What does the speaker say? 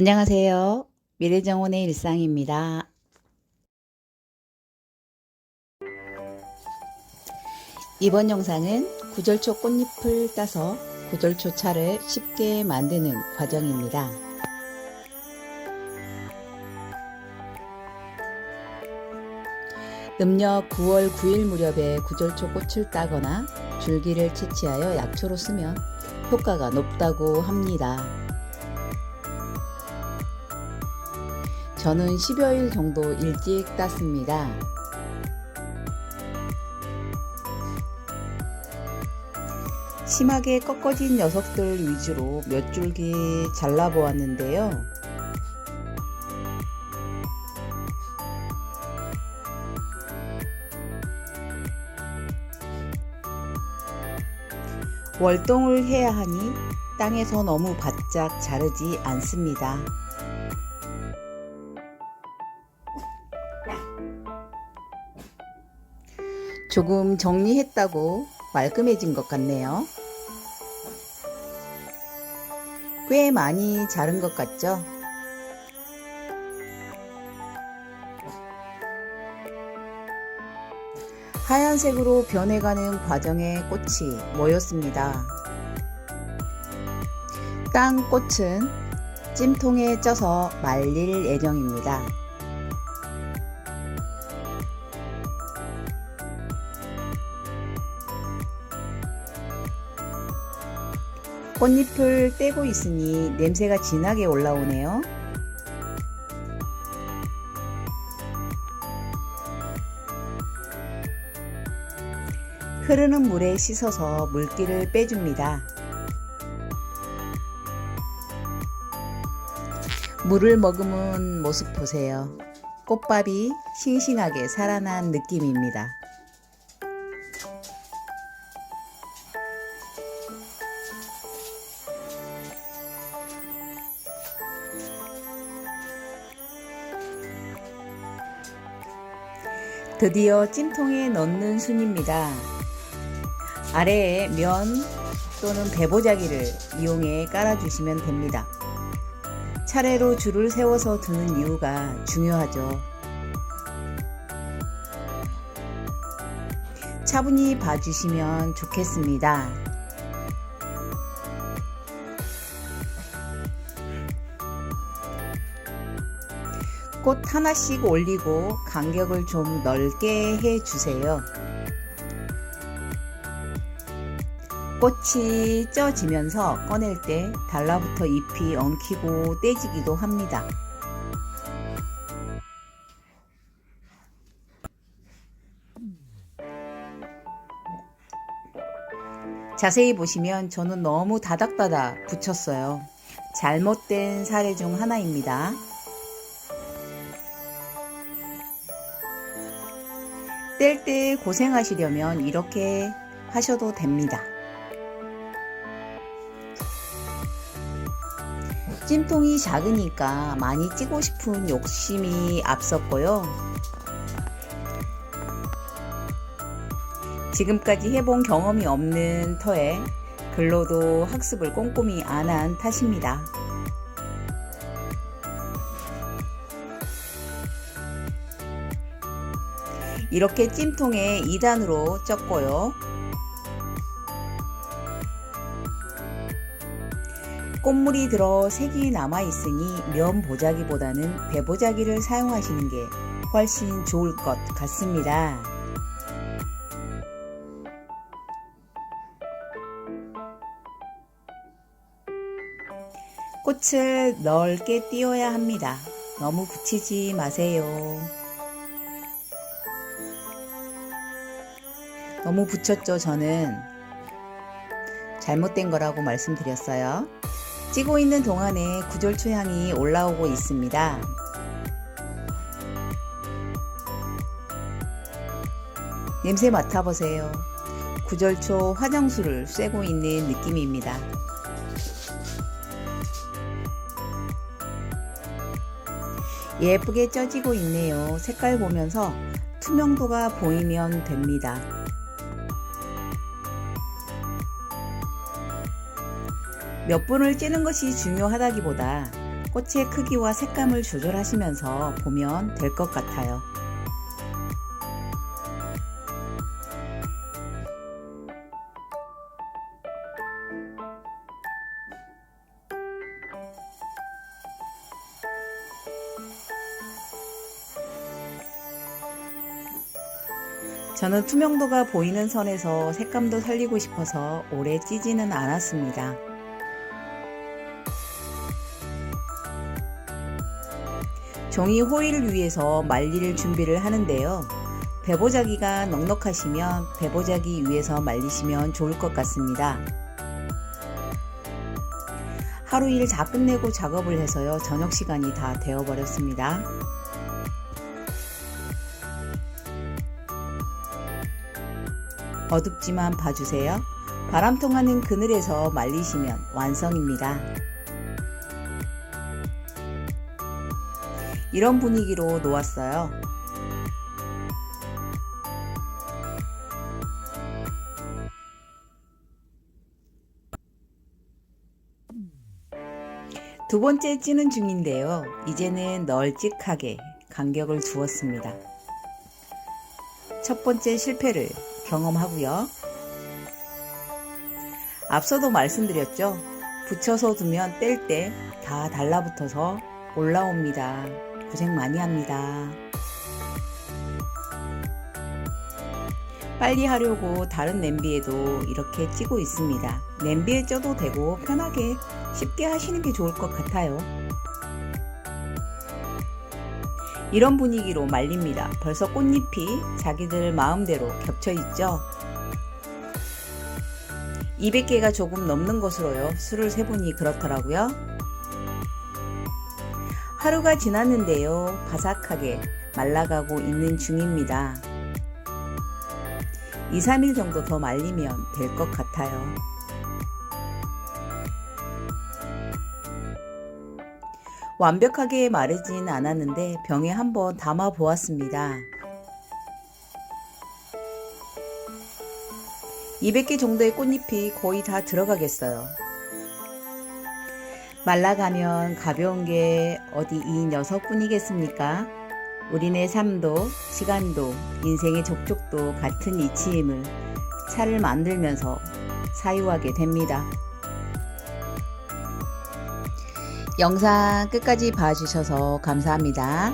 안녕하세요. 미래정원의 일상입니다. 이번 영상은 구절초 꽃잎을 따서 구절초 차를 쉽게 만드는 과정입니다. 음력 9월 9일 무렵에 구절초 꽃을 따거나 줄기를 채취하여 약초로 쓰면 효과가 높다고 합니다. 저는 10여일 정도 일찍 땄습니다. 심하게 꺾어진 녀석들 위주로 몇 줄기 잘라보았는데요. 월동을 해야 하니 땅에서 너무 바짝 자르지 않습니다. 조금 정리했다고 말끔해진 것 같네요. 꽤 많이 자른 것 같죠? 하얀색으로 변해가는 과정에 꽃이 모였습니다. 땅 꽃은 찜통에 쪄서 말릴 예정입니다. 꽃잎을 떼고 있으니 냄새가 진하게 올라오네요. 흐르는 물에 씻어서 물기를 빼줍니다. 물을 머금은 모습 보세요. 꽃밥이 싱싱하게 살아난 느낌입니다. 드디어 찜통에 넣는 순입니다. 아래에 면 또는 배보자기를 이용해 깔아주시면 됩니다. 차례로 줄을 세워서 드는 이유가 중요하죠. 차분히 봐주시면 좋겠습니다. 꽃 하나씩 올리고 간격을 좀 넓게 해 주세요. 꽃이 쪄지면서 꺼낼 때 달라붙어 잎이 엉키고 떼지기도 합니다. 자세히 보시면 저는 너무 다닥다닥 붙였어요. 잘못된 사례 중 하나입니다. 뗄 때 고생하시려면 이렇게 하셔도 됩니다. 찜통이 작으니까 많이 찌고 싶은 욕심이 앞섰고요. 지금까지 해본 경험이 없는 터에 글로도 학습을 꼼꼼히 안 한 탓입니다. 이렇게 찜통에 2단으로 쪘고요. 꽃물이 들어 색이 남아 있으니 면 보자기보다는 배 보자기를 사용하시는 게 훨씬 좋을 것 같습니다. 꽃을 넓게 띄워야 합니다. 너무 붙이지 마세요. 너무 붙였죠, 저는. 잘못된 거라고 말씀드렸어요. 찌고 있는 동안에 구절초 향이 올라오고 있습니다. 냄새 맡아보세요. 구절초 화장수를 쐬고 있는 느낌입니다. 예쁘게 쪄지고 있네요. 색깔 보면서 투명도가 보이면 됩니다. 몇 분을 찌는 것이 중요하다기보다 꽃의 크기와 색감을 조절하시면서 보면 될 것 같아요. 저는 투명도가 보이는 선에서 색감도 살리고 싶어서 오래 찌지는 않았습니다. 종이 호일을 위해서 말릴 준비를 하는데요. 배보자기가 넉넉하시면 배보자기 위에서 말리시면 좋을 것 같습니다. 하루 일 다 끝내고 작업을 해서요. 저녁 시간이 다 되어버렸습니다. 어둡지만 봐주세요. 바람 통하는 그늘에서 말리시면 완성입니다. 이런 분위기로 놓았어요. 두 번째 찌는 중인데요. 이제는 널찍하게 간격을 두었습니다. 첫 번째 실패를 경험하고요. 앞서도 말씀드렸죠. 붙여서 두면 뗄 때 다 달라붙어서 올라옵니다. 고생 많이 합니다. 빨리 하려고 다른 냄비에도 이렇게 찌고 있습니다. 냄비에 쪄도 되고 편하게 쉽게 하시는 게 좋을 것 같아요. 이런 분위기로 말립니다. 벌써 꽃잎이 자기들 마음대로 겹쳐 있죠? 200개가 조금 넘는 것으로요. 수를 세보니 그렇더라고요. 하루가 지났는데요. 바삭하게 말라가고 있는 중입니다. 2, 3일 정도 더 말리면 될 것 같아요. 완벽하게 마르진 않았는데 병에 한번 담아 보았습니다. 200개 정도의 꽃잎이 거의 다 들어가겠어요. 말라가면 가벼운 게 어디 이 녀석뿐이겠습니까? 우리네 삶도, 시간도, 인생의 족족도 같은 이치임을 차를 만들면서 사유하게 됩니다. 영상 끝까지 봐주셔서 감사합니다.